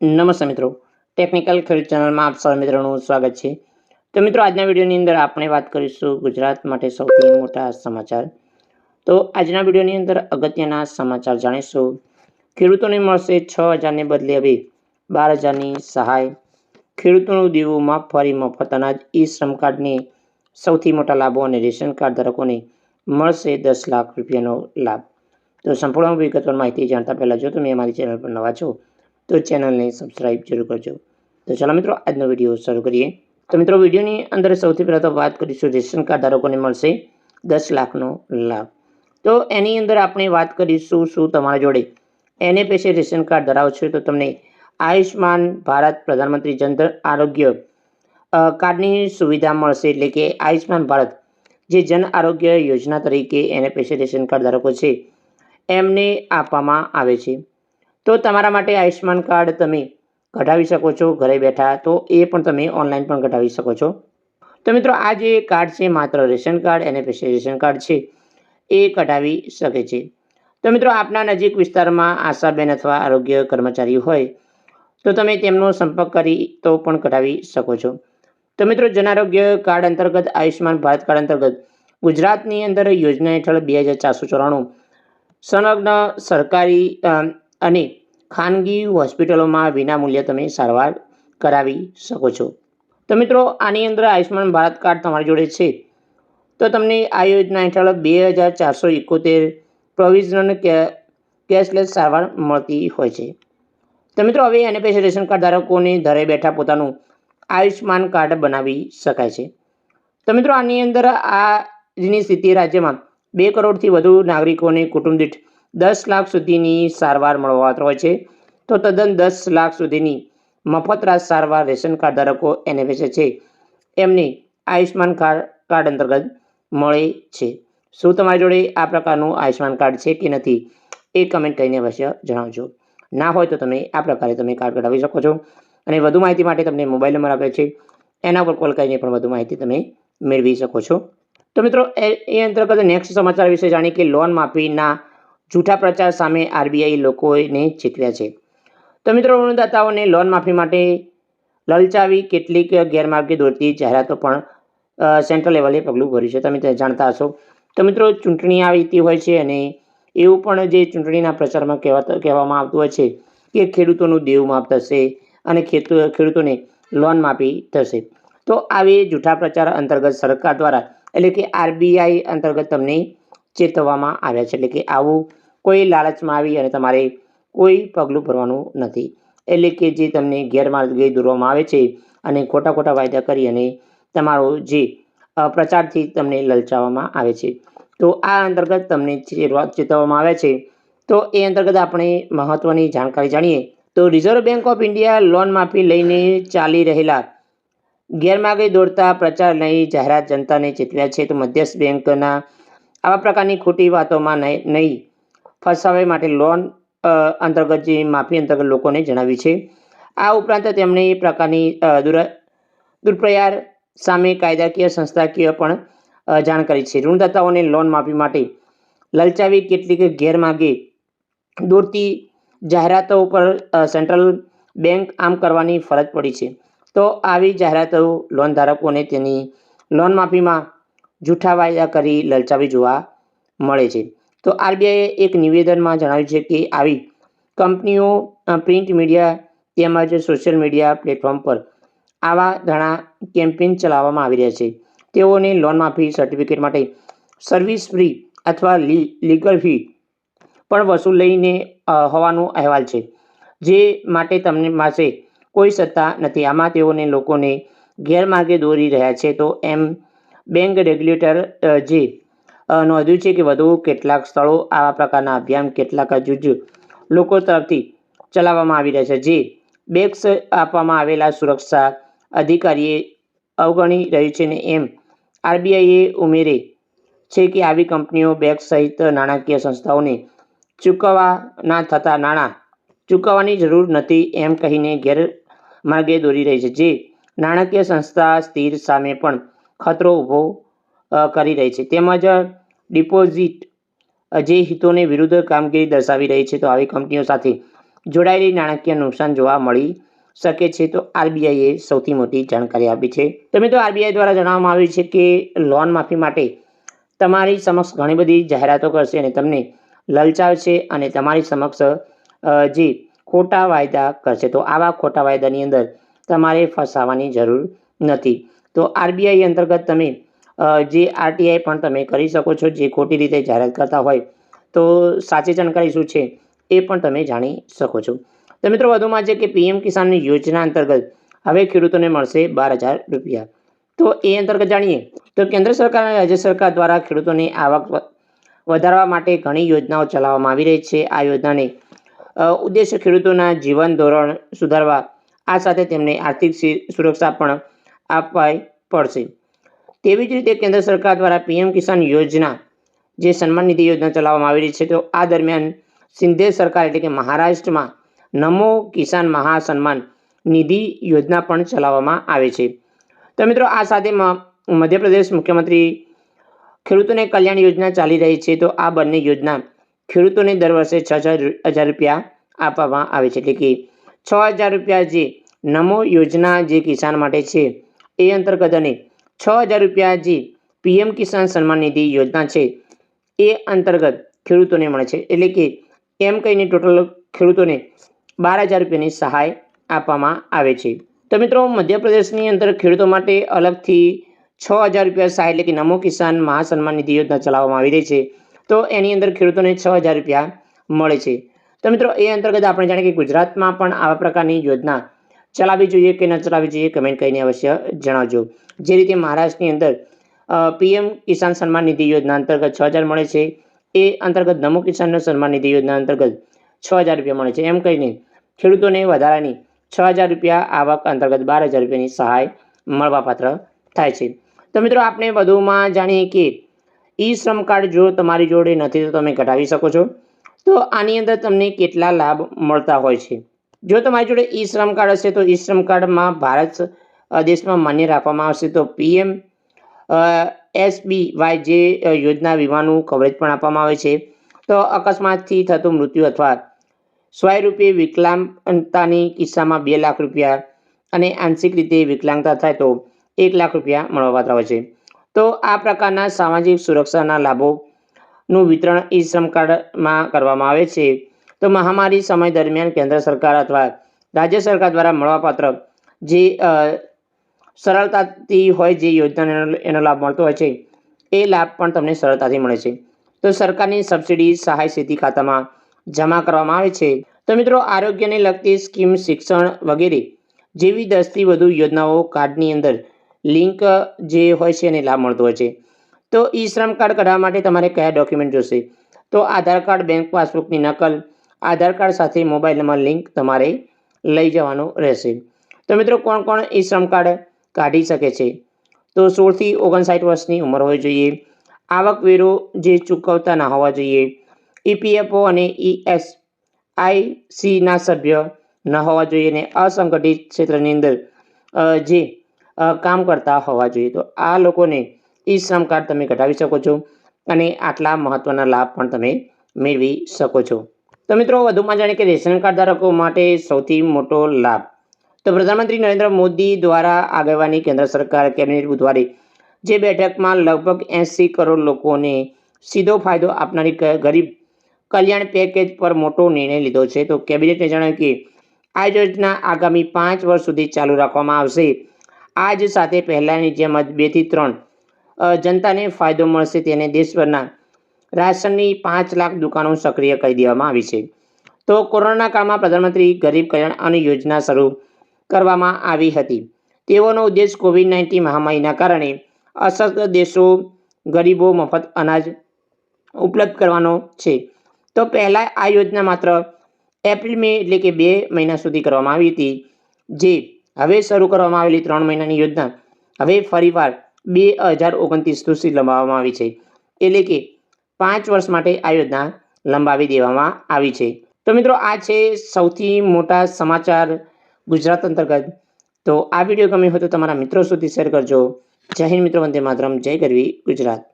નમસ્તે મિત્રો. ટેકનિકલ ખેડૂત ચેનલમાં આપ સૌ મિત્રોનું સ્વાગત છે. તો મિત્રો, આજના વિડીયોની અંદર આપણે વાત કરીશું ગુજરાત માટે સૌથી મોટા સમાચાર. તો આજના વિડીયોની અંદર અગત્યના સમાચાર જાણીશું. ખેડૂતોને મળશે છ હજારને બદલે હવે બાર હજારની સહાય. ખેડૂતોનું દેવું માફ ફરી મફત અનાજ ઈ શ્રમ કાર્ડને સૌથી મોટા લાભો અને રેશન કાર્ડ ધારકોને મળશે દસ લાખ રૂપિયાનો લાભ. તો સંપૂર્ણ વિગતવાર માહિતી જાણતા પહેલાં જો તમે અમારી ચેનલ પર નવા છો તો ચેનલને સબસ્ક્રાઈબ જરૂર કરજો. તો ચાલો મિત્રો, આજનો વીડિયો શરૂ કરીએ. તો મિત્રો, વિડીયોની અંદર સૌથી પહેલાં તો વાત કરીશું રેશન કાર્ડ ધારકોને મળશે દસ લાખનો લાભ. તો એની અંદર આપણે વાત કરીશું શું તમારા જોડે. એને પેશે રેશન કાર્ડ ધરાવો છો તો તમને આયુષ્માન ભારત પ્રધાનમંત્રી જન આરોગ્ય કાર્ડની સુવિધા મળશે એટલે કે આયુષ્માન ભારત, જે જન આરોગ્ય યોજના તરીકે એને પેશે રેશન કાર્ડ ધારકો છે, એમને આપવામાં આવે છે. તો તમારા માટે આયુષ્યમાન કાર્ડ તમે કઢાવી શકો છો, ઘરે બેઠા તો એ પણ તમે ઓનલાઈન પણ કઢાવી શકો છો. તો મિત્રો, આ જે કાર્ડ છે, માત્ર રેશન કાર્ડ, એને પછી રેશન કાર્ડ છે, એ કઢાવી શકે છે. તો મિત્રો, આપના નજીક વિસ્તારમાં આશાબેન અથવા આરોગ્ય કર્મચારી હોય, તો તમે તેમનો સંપર્ક કરી તો પણ કઢાવી શકો છો. તો મિત્રો જનઆરોગ્ય કાર્ડ અંતર્ગત, આયુષ્યમાન ભારત કાર્ડ અંતર્ગત, ગુજરાતની અંદર યોજના હેઠળ બે હજાર ચારસો ચોરાણું સંલગ્ન સરકારી અને ખાનગી હોસ્પિટલોમાં વિનામૂલ્યે તમે સારવાર કરાવી શકો છો. તો મિત્રો, આની અંદર આયુષ્યમાન ભારત કાર્ડ તમારી જોડે છે. તો તમને આ યોજના હેઠળ બે હજાર ચારસો એકોતેર પ્રોવિઝનલ કેશલેસ સારવાર મળતી હોય છે. તો મિત્રો, હવે એને પછી રેશન કાર્ડ ધારકોને ઘરે બેઠા પોતાનું આયુષ્યમાન કાર્ડ બનાવી શકાય છે. તો મિત્રો, આની અંદર આ જેની સ્થિતિ રાજ્યમાં બે કરોડથી વધુ નાગરિકોને કુટુંબ દીઠ દસ લાખ સુધીની સારવાર મળવાપાત્ર હોય છે. તો તદ્દન દસ લાખ સુધીની મફત રાજ સારવાર રેશન કાર્ડ ધારકો એને વિશે છે. એમને આયુષ્યમાન કાર્ડ કાર્ડ અંતર્ગત મળે છે. શું તમારી જોડે આ પ્રકારનું આયુષ્યમાન કાર્ડ છે કે નથી? એ કમેન્ટ કરીને અવશ્ય જણાવજો. ના હોય તો તમે આ પ્રકારે તમે કાર્ડ કઢાવી શકો છો. અને વધુ માહિતી માટે તમને મોબાઈલ નંબર આપ્યો છે. એના પર કોલ કરીને પણ વધુ માહિતી તમે મેળવી શકો છો. તો મિત્રો, એ અંતર્ગત નેક્સ્ટ સમાચાર વિશે જાણીએ કે લોન માફીના જૂઠા પ્રચાર સામે આરબીઆઈ લોકોને ચેતવ્યા છે. તો મિત્રો, ઋણદાતાઓને લોન માફી માટે લલચાવી કેટલીક ગેરમાર્ગે દોરતી જાહેરાતો પણ સેન્ટ્રલ લેવલે પગલું ભર્યું છે. તમે જાણતા હશો. તો મિત્રો, ચૂંટણી આવતી હોય છે અને એવું પણ જે ચૂંટણીના પ્રચારમાં કહેવાતા, કહેવામાં આવતું હોય છે કે ખેડૂતોનું દેવું માફ થશે અને ખેડૂતો ખેડૂતોને લોન માફી થશે. તો આવી જૂઠા પ્રચાર અંતર્ગત સરકાર દ્વારા, એટલે કે આરબીઆઈ અંતર્ગત તમને ચેતવવામાં આવ્યા છે. એટલે કે આવું કોઈ લાલચમાં આવી અને તમારે કોઈ પગલું ભરવાનું નથી. એટલે કે જે તમને ગેરમાર્ગે દોરવામાં આવે છે અને ખોટા ખોટા વાયદા કરી અને તમારો જે પ્રચારથી તમને લલચાવવામાં આવે છે. તો આ અંતર્ગત તમને ચેતવા- ચેતવવામાં આવે છે. તો એ અંતર્ગત આપણે મહત્ત્વની જાણકારી જાણીએ. તો Reserve Bank of India loan માફી લઈને ચાલી રહેલા ગેરમાર્ગે દોડતા પ્રચાર નહીં જાહેરાત જનતાને ચેતવ્યા છે. તો મધ્યસ્થ બેંકના આવા પ્રકારની ખોટી વાતોમાં નહીં નહીં ફસાવે માટે લોન અંતર્ગત જે માફી અંતર્ગત લોકોને જણાવી છે. આ ઉપરાંત તેમણે એ પ્રકારની દુર્પ્રયાર સામે કાયદાકીય સંસ્થાકીય પણ જાણ કરી છે. ઋણદાતાઓને લોન માફી માટે લલચાવી કેટલીક ગેરમાર્ગે દોરતી જાહેરાતો ઉપર સેન્ટ્રલ બેંક આમ કરવાની ફરજ પડી છે. તો આવી જાહેરાતો લોન ધારકોને તેની લોન માફીમાં જૂઠા વાયદા કરી લલચાવી જોવા મળે છે. તો આરબીઆઈએ એક નિવેદનમાં જણાવ્યું છે કે આવી કંપનીઓ પ્રિન્ટ મીડિયા તેમજ સોશિયલ મીડિયા પ્લેટફોર્મ પર આવા ઘણા કેમ્પેન ચલાવવામાં આવી રહ્યા છે. તેઓને લોન માફી, સર્ટિફિકેટ માટે સર્વિસ ફ્રી અથવા લીગલ ફી પણ વસૂલ લઈને હોવાનો અહેવાલ છે, જે માટે તમને પાસે કોઈ સત્તા નથી. આમાં તેઓને લોકોને ગેરમાર્ગે દોરી રહ્યા છે તો એમ બેંક રેગ્યુલેટર જે નોંધ્યું છે કે વધુ કેટલાક સ્થળો આવા પ્રકારના અભિયાન કેટલાક જુજ લોકો તરફથી ચલાવવામાં આવી રહ્યા છે. જે બેગ્સ આપવામાં આવેલા સુરક્ષા અધિકારીએ અવગણી રહ્યું છે ને એમ આરબીઆઈએ ઉમેરે છે કે આવી કંપનીઓ બેંક સહિત નાણાકીય સંસ્થાઓને ચૂકવવા ના થતા નાણાં ચૂકવવાની જરૂર નથી એમ કહીને ગેરમાર્ગે દોરી રહી છે. જે નાણાકીય સંસ્થા સ્થિર સામે પણ ખતરો ઊભો કરી રહી છે. તેમજ ડિપોઝિટ જે હિતોને વિરુદ્ધ કામગીરી દર્શાવી રહી છે, તો આવી કંપનીઓ સાથે જોડાયેલી નાણાકીય નુકસાન જોવા મળી શકે છે, તો આરબીઆઈએ સૌથી મોટી જાણકારી આપી છે. તો મિત્રો, આરબીઆઈ દ્વારા જણાવવામાં આવ્યું છે કે લોન માફી માટે તમારી સમક્ષ ઘણી બધી જાહેરાતો કરશે અને તમને લલચાવશે અને તમારી સમક્ષ જે ખોટા વાયદા કરશે, તો આવા ખોટા વાયદાની અંદર તમારે ફસાવાની જરૂર નથી. તો આરબીઆઈ અંતર્ગત તમે જે આરટીઆઈ પણ તમે કરી શકો છો, જે ખોટી રીતે જાહેરાત કરતા હોય, તો સાચી જાણકારી શું છે એ પણ તમે જાણી શકો છો. તો મિત્રો, વધુમાં છે કે પીએમ કિસાનની યોજના અંતર્ગત હવે ખેડૂતોને મળશે બાર હજાર રૂપિયા. તો એ અંતર્ગત જાણીએ તો કેન્દ્ર સરકાર અને રાજ્ય સરકાર દ્વારા ખેડૂતોની આવક વધારવા માટે ઘણી યોજનાઓ ચલાવવામાં આવી રહી છે. આ યોજનાને ઉદ્દેશ ખેડૂતોના જીવન ધોરણ સુધારવા, આ સાથે તેમને આર્થિક સુરક્ષા પણ આપવા પડશે. તેવી જ રીતે કેન્દ્ર સરકાર દ્વારા પીએમ કિસાન યોજના જે સન્માન નિધિ યોજના ચલાવવામાં આવી રહી છે, તો આ દરમિયાન સિંધે સરકાર એટલે કે મહારાષ્ટ્રમાં નમો કિસાન મહાસન્માન નિધિ યોજના પણ ચલાવવામાં આવે છે. તો મિત્રો, આ સાથે મધ્યપ્રદેશ મુખ્યમંત્રી ખેડૂતોને કલ્યાણ યોજના ચાલી રહી છે, તો આ બંને યોજના ખેડૂતોને દર વર્ષે છ હજાર રૂપિયા આપવામાં આવે છે. એટલે કે છ હજાર રૂપિયા જે નમો યોજના જે કિસાન માટે છે, એ અંતર્ગત અને છ હજાર રૂપિયા જે પીએમ કિસાન સન્માન નિધિ યોજના છે, એ અંતર્ગત ખેડૂતોને મળે છે. એટલે કે એમ કહીને ટોટલ ખેડૂતોને બાર હજાર રૂપિયાની સહાય આપવામાં આવે છે. તો મિત્રો, મધ્યપ્રદેશની અંદર ખેડૂતો માટે અલગથી છ હજાર રૂપિયા સહાય એટલે કે નમો કિસાન મહાસન્માન નિધિ યોજના ચલાવવામાં આવી રહી છે. તો એની અંદર ખેડૂતોને છ હજાર રૂપિયા મળે છે. તો મિત્રો, એ અંતર્ગત આપણે જાણીએ કે ગુજરાતમાં પણ આવા પ્રકારની યોજના ચલાવવી જોઈએ કે ન ચલાવવી જોઈએ કમેન્ટ કરીને અવશ્ય જણાવજો. જે રીતે મહારાષ્ટ્રની અંદર પીએમ કિસાન સન્માન નિધિ યોજના અંતર્ગત છ હજાર મળે છે, એ અંતર્ગત નમો કિસાન સન્માન નિધિ યોજના અંતર્ગત છ હજાર રૂપિયા મળે છે. એમ કહીને ખેડૂતોને વધારાની છ હજાર રૂપિયા આવક અંતર્ગત બાર હજાર રૂપિયાની સહાય મળવાપાત્ર થાય છે. તો મિત્રો, આપણે વધુમાં જાણીએ કે ઈ શ્રમ કાર્ડ જો તમારી જોડે નથી, તો તમે કઢાવી શકો છો. તો આની અંદર તમને કેટલા લાભ મળતા હોય છે? જો તમારી જોડે ઈ શ્રમ કાર્ડ હશે તો ઈ શ્રમ કાર્ડમાં ભારત દેશમાં માન્ય રાખવામાં આવશે. તો પીએમ એસબી વાય જે યોજના વીમાનું કવરેજ પણ આપવામાં આવે છે. તો અકસ્માતથી થતું મૃત્યુ અથવા સ્વાયરૂપે વિકલાંગતાની કિસ્સામાં બે લાખ રૂપિયા અને આંશિક રીતે વિકલાંગતા થાય તો એક લાખ રૂપિયા મળવાપાત્ર હોય છે. તો આ પ્રકારના સામાજિક સુરક્ષાના લાભોનું વિતરણ ઈ શ્રમ કાર્ડમાં કરવામાં આવે છે. તો મહામારી સમય દરમિયાન કેન્દ્ર સરકાર અથવા રાજ્ય સરકાર દ્વારા મળવાપાત્ર જે સરળતાથી હોય જે યોજનાનો એનો- લાભ મળતો હોય છે, એ લાભ પણ તમને સરળતાથી મળે છે. તો સરકારની સબસિડી સહાય ખેતી ખાતામાં જમા કરવામાં આવે છે. તો મિત્રો, આરોગ્યને લગતી સ્કીમ શિક્ષણ વગેરે જેવી દસથી વધુ યોજનાઓ કાર્ડની અંદર લિંક, જે હોય છે એને લાભ મળતો હોય છે. તો ઈ શ્રમ કાર્ડ કઢાવવા માટે તમારે કયા ડોક્યુમેન્ટ જોશે? તો આધાર કાર્ડ, બેંક પાસબુકની નકલ આધાર કાર્ડ સાથે મોબાઈલ નંબર લિંક તમારે લઈ જવાનું રહેશે. તો મિત્રો, કોણ કોણ ઈ શ્રમ કાર્ડ કાઢી શકે છે? તો સોળથી ઓગણસાઠ વર્ષની ઉંમર હોવી જોઈએ. આવકવેરો જે ચૂકવતા ના હોવા જોઈએ. ઈપીએફઓ અને ઈએસ આઈસીના સભ્ય ન હોવા જોઈએ અને અસંગઠિત ક્ષેત્રની અંદર જે કામ કરતા હોવા જોઈએ. તો આ લોકોને ઈ શ્રમ કાર્ડ તમે કઢાવી શકો છો અને આટલા મહત્ત્વના લાભ પણ તમે મેળવી શકો છો. તો મિત્રો વધુમાં જાણીએ કે રેશન કાર્ડ ધારકો માટે સૌથી મોટો લાભ. તો પ્રધાનમંત્રી નરેન્દ્ર મોદી દ્વારા આગેવાની કેન્દ્ર સરકાર કેબિનેટ બુધવારે જે બેઠકમાં લગભગ એંસી કરોડ લોકોને સીધો ફાયદો આપનારી ગરીબ કલ્યાણ પેકેજ પર મોટો નિર્ણય લીધો છે. તો કેબિનેટે જણાવ્યું કે આ યોજના આગામી પાંચ વર્ષ સુધી ચાલુ રાખવામાં આવશે. આજ સાથે પહેલાંની જેમ જ બેથી ત્રણ જનતાને ફાયદો મળશે તેને દેશભરના રાશનની પાંચ લાખ દુકાનો સક્રિય કરી દેવામાં આવી છે. તો કોરોના કાળમાં પ્રધાનમંત્રી ગરીબ કલ્યાણ અન્ન યોજના શરૂ કરવામાં આવી હતી. તેઓનો ઉદ્દેશ કોવિડ નાઇન્ટીન મહામારીના કારણે અસર દેશો, ગરીબો મફત અનાજ ઉપલબ્ધ કરવાનો છે. તો પહેલાં આ યોજના માત્ર એપ્રિલ, મે એટલે કે બે મહિના સુધી કરવામાં આવી હતી. જે હવે શરૂ કરવામાં આવેલી ત્રણ મહિનાની યોજના હવે ફરીવાર બે હજાર ઓગણત્રીસ સુધી લંબાવવામાં આવી છે. એટલે કે પાંચ વર્ષ માટે આ યોજના લંબાવી દેવામાં આવી છે. તો મિત્રો, આ છે સૌથી મોટા સમાચાર ગુજરાત અંતર્ગત. તો આ વીડિયો ગમ્યો હોય તો તમારા મિત્રો સુધી શેર કરજો. જય હિન્દ મિત્રો, વંદે માતરમ. જય ગરવી ગુજરાત.